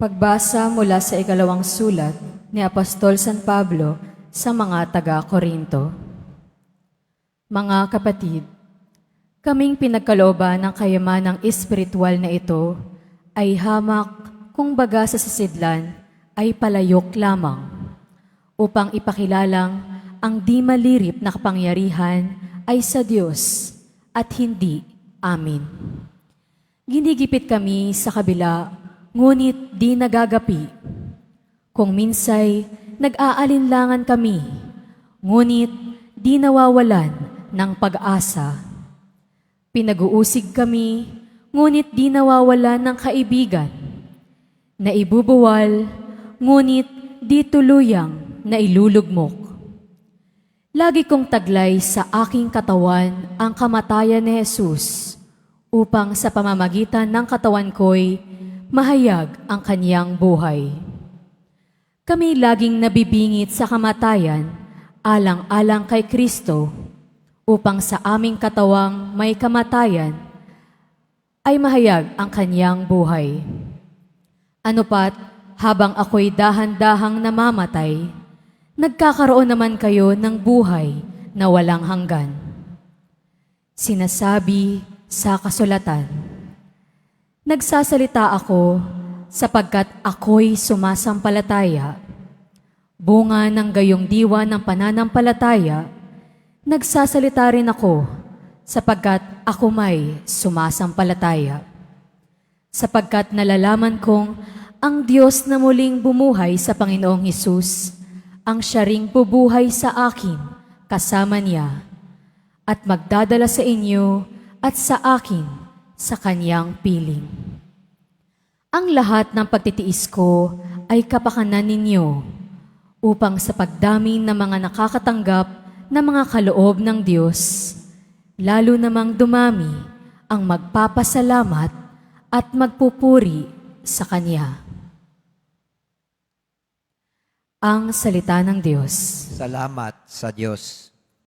Pagbasa mula sa ikalawang sulat ni Apostol San Pablo sa mga taga-Korinto. Mga kapatid, kaming pinagkalooban ng kayamanang espiritual na ito ay hamak kung baga sa sisidlan ay palayok lamang upang ipakilalang ang di malirip na kapangyarihan ay sa Diyos at hindi amin. Ginigipit kami sa kabila, ngunit di nagagapi. Kung minsay nag-aalinlangan kami, ngunit di nawawalan ng pag-asa. Pinag-uusig kami, ngunit di nawawalan ng kaibigan. Naibubuwal, ngunit di tuluyang nailulugmok. Lagi kong taglay sa aking katawan ang kamatayan ni Jesus upang sa pamamagitan ng katawan ko'y mahayag ang kaniyang buhay. Kami laging nabibingit sa kamatayan alang-alang kay Kristo upang sa aming katawang may kamatayan ay mahayag ang kaniyang buhay. Ano pat, habang ako'y dahan-dahang namamatay, nagkakaroon naman kayo ng buhay na walang hanggan. Sinasabi sa kasulatan, Nagsasalita ako sapagkat ako'y sumasampalataya. Bunga ng gayong diwa ng pananampalataya, nagsasalita rin ako sapagkat ako may sumasampalataya. Sapagkat nalalaman kong ang Diyos na muling bumuhay sa Panginoong Hesus, ang siya ring bubuhay sa akin kasama niya at magdadala sa inyo at sa akin sa kanyang piling. Ang lahat ng pagtitiis ko ay kapakanan ninyo upang sa pagdami ng mga nakakatanggap ng mga kaloob ng Diyos, lalo namang dumami ang magpapasalamat at magpupuri sa Kanya. Ang Salita ng Diyos. Salamat sa Diyos.